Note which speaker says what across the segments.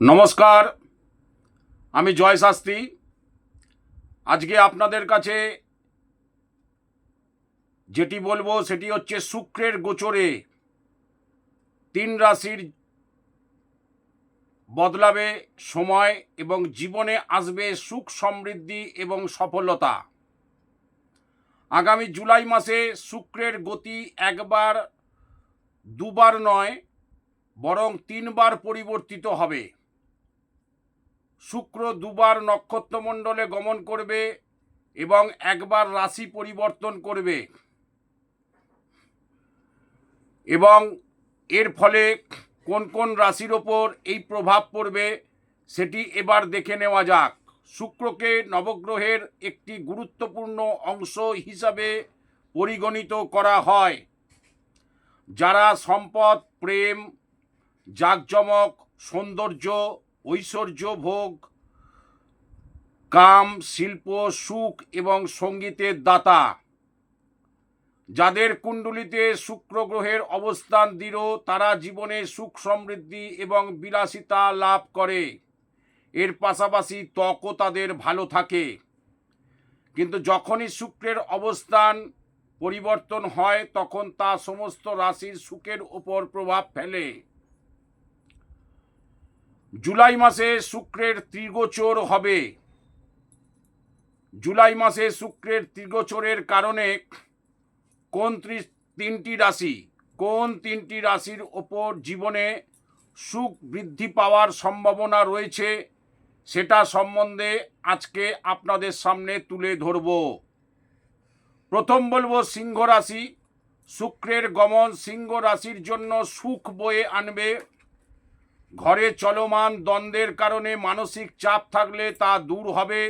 Speaker 1: নমস্কার, আমি জয় শাস্ত্রী। আজকে আপনাদের কাছে যেটি বলব সেটি হচ্ছে শুক্রের গোচরে তিন রাশির বদলাবে সময় এবং জীবনে আসবে সুখ সমৃদ্ধি এবং সফলতা। আগামী জুলাই মাসে শুক্রের গতি একবার, দুবার নয়, বরং তিনবার পরিবর্তিত হবে। শুক্র দুবার নক্ষত্রমণ্ডলে গমন করবে এবং একবার রাশি পরিবর্তন করবে। এবং এর ফলে কোন কোন রাশির ওপর এই প্রভাব পড়বে সেটি এবার দেখে নেওয়া যাক। শুক্রকে নবগ্রহের একটি গুরুত্বপূর্ণ অংশ হিসাবে পরিগণিত করা হয়। যারা সম্পদ, প্রেম, জাঁকজমক, সৌন্দর্য ঐশ্বর্য, ভোগ, কাম, শিল্প, সুখ এবং সঙ্গীতের দাতা। যাদের কুণ্ডলিতে শুক্র গ্রহের অবস্থান দৃঢ়, তারা জীবনে সুখ সমৃদ্ধি এবং বিলাসিতা লাভ করে। এর পাশাপাশি ত্বকও তাদের ভালো থাকে। কিন্তু যখনই শুক্রের অবস্থান পরিবর্তন হয়, তখন তা সমস্ত রাশির সুখের ওপর প্রভাব ফেলে। জুলাই মাসে শুক্রের ত্রিগোচর হবে। জুলাই মাসে শুক্রের ত্রিগোচরের কারণে কোন তিনটি রাশি, কোন তিনটি রাশির ওপর জীবনে সুখ বৃদ্ধি পাওয়ার সম্ভাবনা রয়েছে, সেটা সম্বন্ধে আজকে আপনাদের সামনে তুলে ধরব। প্রথম বলব সিংহ রাশি। শুক্রের গমন সিংহ রাশির জন্য সুখ বয়ে আনবে। ঘরে চলমান দ্বন্দ্বের কারণে মানসিক চাপ থাকলে তা দূর হবে।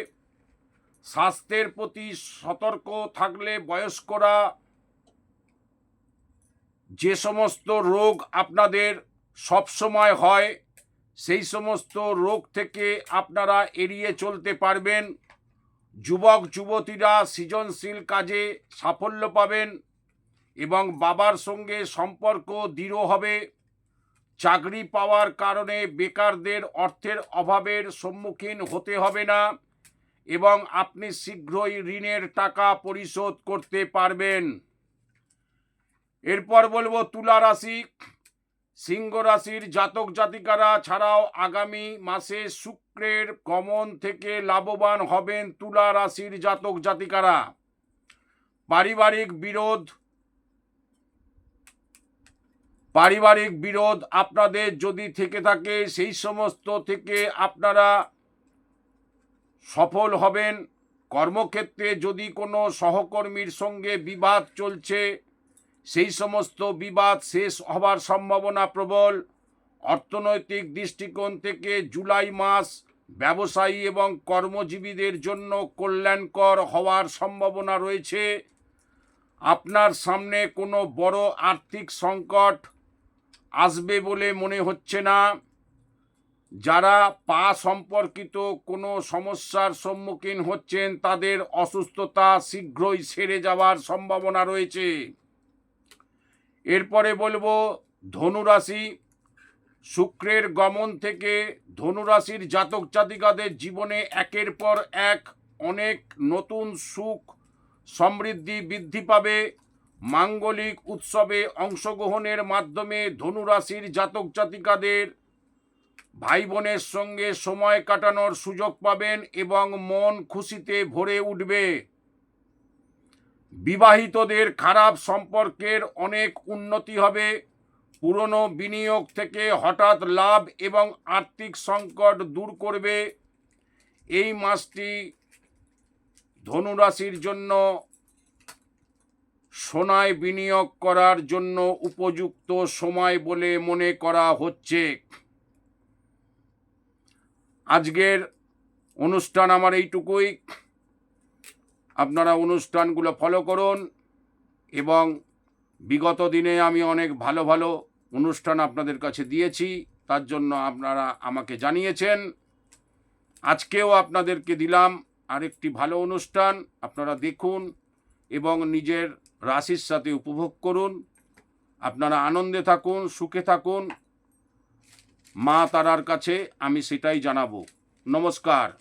Speaker 1: স্বাস্থ্যের প্রতি সতর্ক থাকলে বয়স্করা যে সমস্ত রোগ আপনাদের সবসময় হয়, সেই সমস্ত রোগ থেকে আপনারা এড়িয়ে চলতে পারবেন। যুবক, যুবতীরা সৃজনশীল কাজে সাফল্য পাবেন এবং বাবার সঙ্গে সম্পর্ক দৃঢ় হবে। চাকরি পাওয়ার কারণে বেকারদের অর্থের অভাবের সম্মুখীন হতে হবে না এবং আপনি শীঘ্রই ঋণের টাকা পরিশোধ করতে পারবেন। এরপর বলব তুলা রাশি। সিংহ রাশির জাতক জাতিকারা ছাড়াও আগামী মাসে শুক্রের গমন থেকে লাভবান হবেন তুলা রাশির জাতক জাতিকারা। পারিবারিক বিরোধ পারিবারিক বিরোধ আপনাদের যদি থেকে থাকে, সেই সমস্ত থেকে আপনারা সফল হবেন। কর্মক্ষেত্রে যদি কোনো সহকর্মীর সঙ্গে বিবাদ চলছে, সেই সমস্ত বিবাদ শেষ হবার সম্ভাবনা প্রবল। অর্থনৈতিক দৃষ্টিকোণ থেকে জুলাই মাস ব্যবসায়ী এবং কর্মজীবীদের জন্য কল্যাণকর হওয়ার সম্ভাবনা রয়েছে। আপনার সামনে কোনো বড় আর্থিক সংকট আসবে বলে মনে হচ্ছে না। যারা পা সম্পর্কিত কোনো সমস্যার সম্মুখীন হচ্ছেন, তাদের অসুস্থতা শীঘ্রই সেরে যাওয়ার সম্ভাবনা রয়েছে। এরপরে বলব, ধনুরাশি, শুক্রের গমন থেকে ধনুরাশির জাতক জাতিকাদের জীবনে একের পর এক অনেক নতুন সুখ সমৃদ্ধি বৃদ্ধি পাবে। মাঙ্গলিক উৎসবে অংশগ্রহণের মাধ্যমে ধনুরাশির জাতক জাতিকাদের ভাই বোনের সঙ্গে সময় কাটানোর সুযোগ পাবেন এবং মন খুশিতে ভরে উঠবে। বিবাহিতদের খারাপ সম্পর্কের অনেক উন্নতি হবে। পুরনো বিনিয়োগ থেকে হঠাৎ লাভ এবং আর্থিক সংকট দূর করবে। এই মাসটি ধনুরাশির জন্য সোনায় বিনিয়োগ করার জন্য উপযুক্ত সময় বলে মনে করা হচ্ছে। আজকের অনুষ্ঠান আমার এইটুকুই। আপনারা অনুষ্ঠানগুলো ফলো করুন এবং বিগত দিনে আমি অনেক ভালো ভালো অনুষ্ঠান আপনাদের কাছে দিয়েছি, তার জন্য আপনারা আমাকে জানিয়েছেন। আজকেও আপনাদেরকে দিলাম আরেকটি ভালো অনুষ্ঠান, আপনারা দেখুন এবং নিজের রাশির সাথে উপভোগ করুন। আপনারা আনন্দে থাকুন, সুখে থাকুন। মা তারার কাছে আমি সেটাই জানাব। নমস্কার।